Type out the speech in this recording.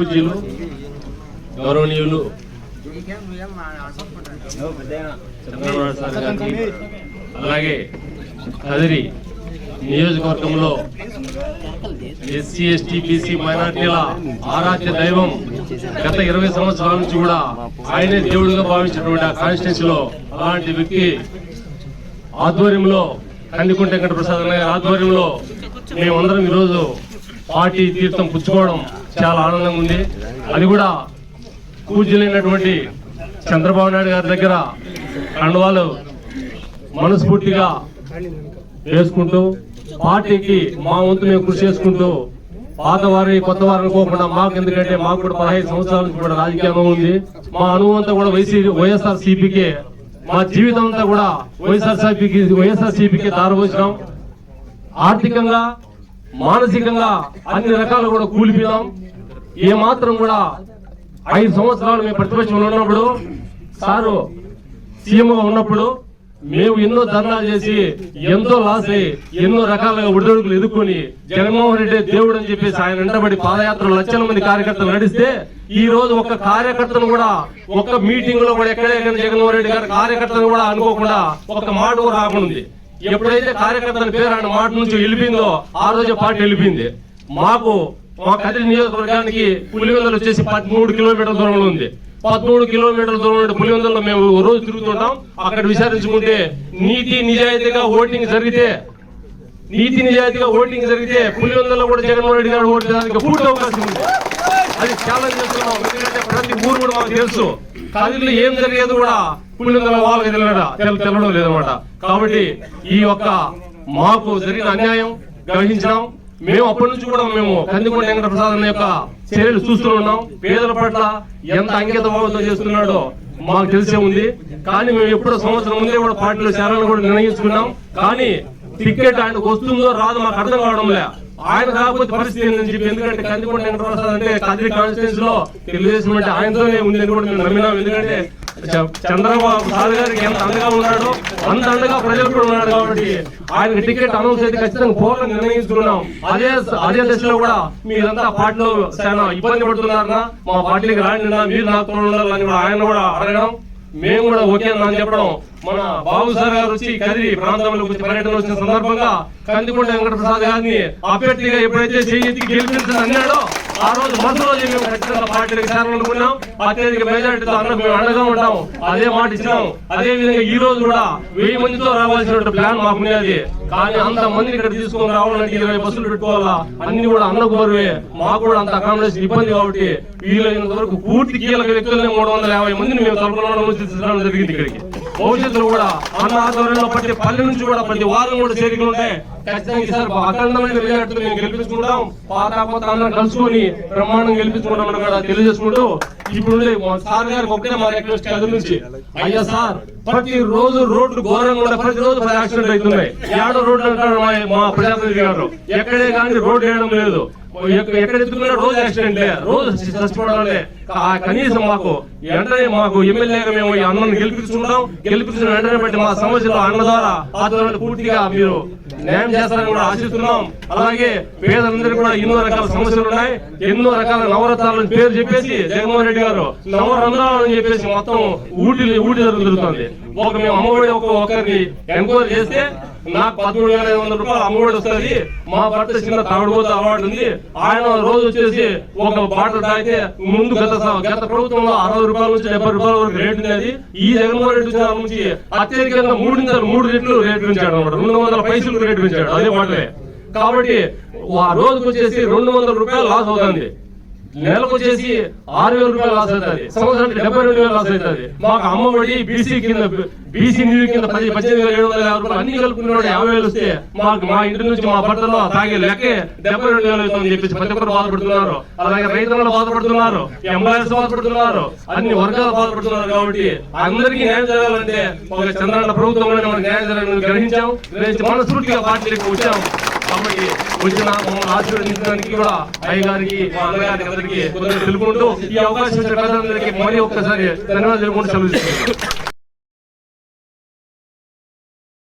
పూజ్యులు గౌరవనీయులు. చంద్రబాబు సార్ గారికి అలాగే కదిరి నియోజకవర్గంలో ఎస్సీ ఎస్టీ బీసీ మైనార్టీల ఆరాధ్య దైవం గత ఇరవై సంవత్సరాల నుంచి కూడా ఆయనే దేవుడిగా భావించినటువంటి ఆ కాన్స్టిట్యూన్సీలో అలాంటి వ్యక్తి ఆధ్వర్యంలో కందికుంట వెంకట ప్రసాద్ గారి ఆధ్వర్యంలో మేమందరం ఈరోజు పార్టీ తీర్థం పుచ్చుకోవడం చాలా ఆనందంగా ఉంది. అది కూడా పూజ్యులైనటువంటి చంద్రబాబు నాయుడు గారి దగ్గర కండువాలు మనస్ఫూర్తిగా వేసుకుంటూ పార్టీకి మా వంతు మేము కృషి చేసుకుంటూ పాత వారి కొత్త వారు అనుకోకుండా మాకు ఎందుకంటే మాకు కూడా పదహైదు సంవత్సరాల నుంచి కూడా రాజకీయ అనుభవం ఉంది. మా అనుభవం అంతా కూడా వైసీ వైఎస్ఆర్ సిపికే మా జీవితం అంతా కూడా వైఎస్ఆర్ సిపికి వైఎస్ఆర్ సిపికే దారపోసినాం ఆర్థికంగా మానసికంగా అన్ని రకాలు కూడా కూలిపోయాం ఏ మాత్రం కూడా ఐదు సంవత్సరాలు మేము ప్రతిపక్షంలో ఉన్నప్పుడు సారు సీఎంగా ఉన్నప్పుడు మేము ఎన్నో ధర్నాలు చేసి ఎంతో లాస్ అయ్యి ఎన్నో రకాలుగా ఒడిదొడుకులు ఎదుర్కొని జగన్మోహన్ రెడ్డి దేవుడు అని చెప్పేసి ఆయన వెంటబడి పాదయాత్ర లక్షల మంది కార్యకర్తలు నడిస్తే ఈ రోజు ఒక్క కార్యకర్తను కూడా ఒక్క మీటింగ్లో కూడా ఎక్కడే జగన్మోహన్ రెడ్డి గారి కార్యకర్తను కూడా అనుకోకుండా ఒక మాట కూడా రాకుండా ఎప్పుడైతే కార్యకర్తల పేరు ఆయన మాట నుంచి వెళ్ళిపోయిందో ఆ రోజు పార్టీ వెళ్ళిపోయింది. మాకు మా కదిరి నియోజకవర్గానికి పులివెందులు వచ్చేసి పదమూడు కిలోమీటర్ల దూరంలో ఉంది. పదమూడు కిలోమీటర్ల దూరం పులివెందుల్లో మేము ఓ రోజు తిరుగుతుంటాం. అక్కడ విచారించుకుంటే నీతి నిజాయితీగా ఓటింగ్ జరిగితే నీతి నిజాయితీగా ఓటింగ్ జరిగితే పులివెందుల్లో కూడా జగన్మోహన్ రెడ్డి గారు ఓటు చేయడానికి పూర్తి అవకాశం ఉంది. అది ఛాలెంజ్ చేస్తున్నాం. ఎందుకంటే ప్రతి ఊరు కూడా మాకు తెలుసు. కదిరిలో ఏం జరిగేది కూడా పులివెందుల వాళ్ళకి తెలియడా? తెల- తెలవడం కాబట్టి ఈ యొక్క మాకు జరిగిన అన్యాయం గ్రహించినాం. మేము అప్పటి నుంచి కూడా మేము కందికొండ వెంకట ప్రసాద్ అన్న యొక్క చర్యలు చూస్తూ ఉన్నాం. పేదల పట్ల ఎంత అంకిత భావంతో చేస్తున్నాడో మాకు తెలిసే ఉంది. కానీ మేము ఎప్పుడో సంవత్సరం ముందే కూడా పార్టీలో చేరాలని కూడా నిర్ణయించుకున్నాం. కానీ టికెట్ ఆయనకు వస్తుందో రాదో మాకు అర్థం కావడం లే. ఆయన కాకపోతే పరిస్థితి ఏంటని చెప్పి ఎందుకంటే కందికొండ వెంకట ప్రసాద్ అంటే కదిరి కాన్స్టిట్యూన్స్లో తెలుగుదేశం అంటే ఆయనతోనే ఉంది అని కూడా మేము నమ్మినాం. ఎందుకంటే చంద్రబాబు సార్ గారికి ఎంత అండగా ఉన్నాడో అంత అండగా ప్రజలు కూడా ఉన్నాడు కాబట్టి ఆయనకి టికెట్ అనౌన్స్ అయితే ఖచ్చితంగా పోర్లు నిర్ణయించుకున్నాం. అదే అదే దశలో కూడా మీరంతా పార్టీలో చాలా ఇబ్బంది పడుతున్నారన్నా మా పార్టీకి రాండి మీరు నాతో ఉండాలని కూడా ఆయన కూడా అడగడం. మేము కూడా ఓకే అని చెప్పడం. మన బాబు సార్ గారు వచ్చి కదిరి ప్రాంతంలో వచ్చి పర్యటన వచ్చిన సందర్భంగా కందికొండ వెంకట ప్రసాద్ గారిని అభ్యర్థిగా ఎప్పుడైతే చేయి గెలిపించని ఆ రోజు మొదటి రోజు మేము ఖచ్చితంగా పార్టీకి చేరాలనుకున్నాం అత్యధిక మెజారిటీతో అన్న మేము అండగా ఉంటాం. అదే మాట ఇచ్చినాం. అదే విధంగా ఈ రోజు కూడా వెయ్యి మందితో రావాల్సిన ప్లాన్ మాకు ఉన్నది కానీ అంత మందిని ఇక్కడ తీసుకొని రావాలంటే ఇరవై బస్సులు పెట్టుకోవాలా? అన్ని కూడా అన్న కోరువే మాకు కూడా అంత అకామిడేషన్ ఇబ్బంది కాబట్టి వీలైనంత వరకు పూర్తి కీలక వ్యక్తులనే మూడు వందల యాభై మందిని మేము తలపడం తీసుకురావడం జరిగింది ఇక్కడికి. భవిష్యత్తులో కూడా అన్న ఆధ్వర్యంలో ప్రతి పల్లె నుంచి కూడా ప్రతి వారం కూడా చేరికలు ఉంటాయి. ఖచ్చితంగా ఈసారి అఖండమైన మెజార్టీతో మేము గెలిపించుకుంటాం. పాత కొత్త కలుసుకొని బ్రహ్మాండం గెలిపించుకుంటామని కూడా తెలియజేసుకుంటూ ఇప్పుడు సార్ గారికి ఒకటే మా రిక్వెస్ట్ ఎదురు నుంచి అయ్యా సార్ ప్రతి రోజు రోడ్లు ఘోరంగా ఉన్నాయి ప్రతి రోజు యాక్సిడెంట్ అవుతున్నాయి. ఏడో రోడ్లు అంటారు మా- ప్రజాప్రతినిధి గారు. ఎక్కడే కానీ రోడ్లు వేయడం లేదు. ఎక్కడ ఎత్తుకున్నా రోజు యాక్సిడెంట్లే రోజు చచ్చిపోవడం కనీసం మాకు వెంటనే మాకు ఎమ్మెల్యేగా మేము ఈ అన్నను గెలిపించుకుంటాం. గెలిపించిన వెంటనే బట్టి మా సమస్యలు అన్న ద్వారా ఆధ్వర్యంలో పూర్తిగా మీరు న్యాయం చేస్తారని కూడా ఆశిస్తున్నాం. అలాగే పేదలందరికీ కూడా ఎన్నో రకాల సమస్యలు ఉన్నాయి. ఎన్నో రకాల నవరత్నాలను పేరు చెప్పేసి జగన్మోహన్ రెడ్డి గారు నవరంధ్రాలు అని చెప్పేసి మొత్తం ఊటి ఊటి జరుగుతుంది ఒక మేము అమ్మఒడి ఒక ఒకరిని ఎంక్వైరీ చేస్తే నాకు పదమూడు వేల ఐదు వందల రూపాయలు అమ్మఒడి వస్తుంది. మా భర్త చిన్న తాగుడుపోతే అవార్డు ఉంది. ఆయన రోజు వచ్చేసి ఒక బాటలు తాగితే ముందు గత గత ప్రభుత్వంలో అరవై రూపాయల నుంచి డెబ్బై రూపాయల వరకు రేటు ఉండేది. ఈ జగన్మోహన్ రెడ్డి వచ్చిన నుంచి అత్యధికంగా మూడు మూడు రెట్లు రేటు పెంచాడు అనమాట రెండు వందల పైసలు రేటు పెంచాడు. అదే బాటలే. కాబట్టి ఆ రోజుకు వచ్చేసి రెండు వందల రూపాయలు లాస్ అవుతుంది. నెలకు వచ్చేసి ఆరు వేల రూపాయలు లాస్ అవుతుంది. సంవత్సరానికి డెబ్బై రెండు వేలు లాస్ అవుతుంది. మాకు అమ్మఒడి బీసీ కింద బీసీ నిధి కింద పది పద్దెనిమిది వేల ఏడు వందల యాభై రూపాయలు అన్ని కలుపుకున్న యాభై వేలు వస్తే మాకు మా ఇంటి నుంచి మా భర్తలో తాగే లెక్కే డెబ్బై రెండు వేలు అవుతుందని చెప్పేసి ప్రతి ఒక్కరు బాధపడుతున్నారు. అలాగే రైతులు బాధపడుతున్నారు. ఎంప్లాయీస్ బాధపడుతున్నారు. అన్ని వర్గాలు బాధపడుతున్నారు కాబట్టి అందరికీ న్యాయం జరగాలంటే ఒక చంద్రన్న ప్రభుత్వంలోనే మనకు న్యాయం జరగాలని గ్రహించాం మనస్ఫూర్తిగా పార్టీలకు వచ్చాం. కాబట్టి వచ్చిన మమ్మల్ని ఆశీర్వదించడానికి కూడా అయ్యగారికి మా అన్నగారికి అందరికీ తెలుపుకుంటూ ఈ అవకాశం ఇచ్చిన ప్రజలందరికీ మళ్ళీ ఒక్కసారి ధన్యవాదాలు తెలుపుకుంటూ సెలవు తీసుకుంటాం